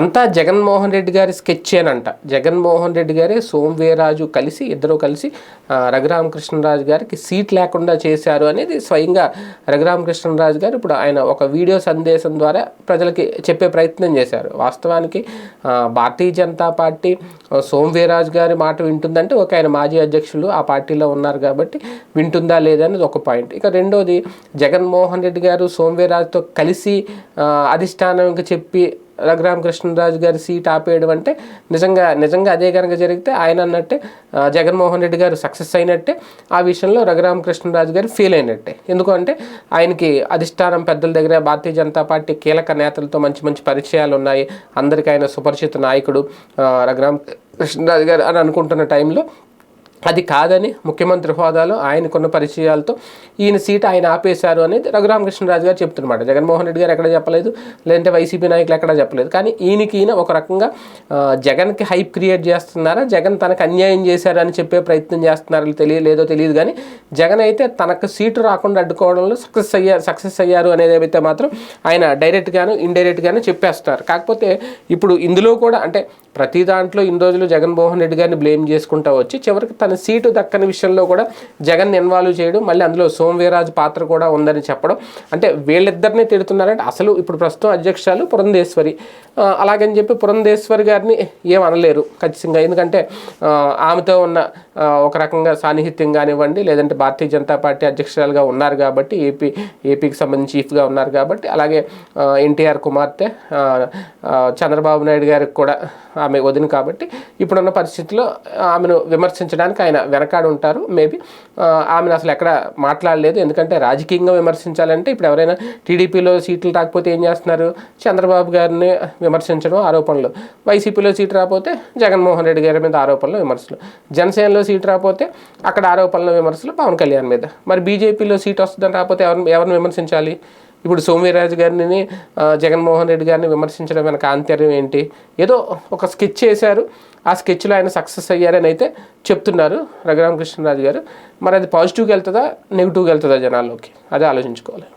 అంతా జగన్మోహన్ రెడ్డి గారి స్కెచ్చేనంట జగన్మోహన్ రెడ్డి గారే సోమవీరాజు కలిసి ఇద్దరు కలిసి రఘురామకృష్ణరాజు గారికి సీట్ లేకుండా చేశారు అనేది స్వయంగా రఘురామకృష్ణరాజు గారు ఇప్పుడు ఆయన ఒక వీడియో సందేశం ద్వారా ప్రజలకి చెప్పే ప్రయత్నం చేశారు. వాస్తవానికి భారతీయ జనతా పార్టీ సోమవీరాజు గారి మాట వింటుందంటే ఒక ఆయన మాజీ అధ్యక్షులు ఆ పార్టీలో ఉన్నారు కాబట్టి వింటుందా లేదా అనేది ఒక పాయింట్. ఇక రెండోది జగన్మోహన్ రెడ్డి గారు సోమవీరాజుతో కలిసి అధిష్టానం అధిష్టానంకి చెప్పి రఘురామకృష్ణరాజు గారి సీట్ ఆపేయడం అంటే నిజంగా నిజంగా అదే కనుక జరిగితే ఆయన అన్నట్టే జగన్మోహన్ రెడ్డి గారు సక్సెస్ అయినట్టే ఆ విషయంలో రఘురామకృష్ణరాజు గారు ఫెయిల్ అయినట్టే. ఎందుకంటే ఆయనకి అధిష్టానం పెద్దల దగ్గర భారతీయ జనతా పార్టీ కీలక నేతలతో మంచి మంచి పరిచయాలు ఉన్నాయి. అందరికీ ఆయన సుపరిచిత నాయకుడు రఘురామ కృష్ణరాజు గారు అని అనుకుంటున్న టైంలో అది కాదని ముఖ్యమంత్రి హోదాలో ఆయనకున్న పరిచయాలతో ఈయన సీట్ ఆయన ఆపేశారు అనేది రఘురామకృష్ణరాజు గారు చెప్తున్నమాట. జగన్మోహన్ రెడ్డి గారు ఎక్కడ చెప్పలేదు లేదంటే వైసీపీ నాయకులు ఎక్కడ చెప్పలేదు. కానీ ఈయనకి ఈయన ఒక రకంగా జగన్కి హైప్ క్రియేట్ చేస్తున్నారా? జగన్ తనకు అన్యాయం చేశారని చెప్పే ప్రయత్నం చేస్తున్నారో తెలియలేదో తెలియదు కానీ జగన్ అయితే తనకు సీటు రాకుండా అడ్డుకోవడంలో సక్సెస్ అయ్యారు సక్సెస్ అయ్యారు అనేది అయితే మాత్రం ఆయన డైరెక్ట్గాను ఇండైరెక్ట్గాను చెప్పేస్తున్నారు కాకపోతే ఇప్పుడు ఇందులో కూడా అంటే ప్రతి దాంట్లో ఇన్ని రోజులు జగన్మోహన్ రెడ్డి గారిని బ్లేమ్ చేసుకుంటా వచ్చి చివరికి తన సీటు దక్కని విషయంలో కూడా జగన్ ఇన్వాల్వ్ చేయడం మళ్ళీ అందులో సోమవీరాజు పాత్ర కూడా ఉందని చెప్పడం. అంటే వీళ్ళిద్దరిని తిడుతున్నారంటే అసలు ఇప్పుడు ప్రస్తుతం అధ్యక్షురాలు పురంధేశ్వరి. అలాగని చెప్పి పురంధేశ్వరి గారిని ఏం అనలేరు ఖచ్చితంగా. ఎందుకంటే ఆమెతో ఉన్న ఒక రకంగా సాన్నిహిత్యం కానివ్వండి లేదంటే భారతీయ జనతా పార్టీ అధ్యక్షురాలుగా ఉన్నారు కాబట్టి ఏపీ ఏపీకి సంబంధించి చీఫ్గా ఉన్నారు కాబట్టి అలాగే ఎన్టీఆర్ కుమార్తె చంద్రబాబు నాయుడు గారికి కూడా ఆమె వదిన కాబట్టి ఇప్పుడున్న పరిస్థితిలో ఆమెను విమర్శించడానికి ఆయన వెనకాడు ఉంటారు. మేబీ ఆమెను అసలు ఎక్కడ మాట్లాడలేదు. ఎందుకంటే రాజకీయంగా విమర్శించాలంటే ఇప్పుడు ఎవరైనా టీడీపీలో సీట్లు రాకపోతే ఏం చేస్తున్నారు? చంద్రబాబు గారిని విమర్శించడం ఆరోపణలు. వైసీపీలో సీటు రాకపోతే జగన్మోహన్ రెడ్డి గారి మీద ఆరోపణలు విమర్శలు. జనసేనలో సీటు రాకపోతే అక్కడ ఆరోపణలు విమర్శలు పవన్ కళ్యాణ్ మీద. మరి బీజేపీలో సీట్ వస్తుందని రాకపోతే ఎవరిని ఎవరిని విమర్శించాలి? ఇప్పుడు సోమవీరాజు గారిని జగన్మోహన్ రెడ్డి గారిని విమర్శించడం వెనక ఆంతర్యం ఏంటి? ఏదో ఒక స్కెచ్ చేశారు. ఆ స్కెచ్లో ఆయన సక్సెస్ అయ్యారని అయితే చెప్తున్నారు రఘురామకృష్ణరాజు గారు. మరి అది పాజిటివ్గా వెళ్తుందా నెగిటివ్గా వెళ్తుందా జనాల్లోకి? అదే ఆలోచించుకోవాలి.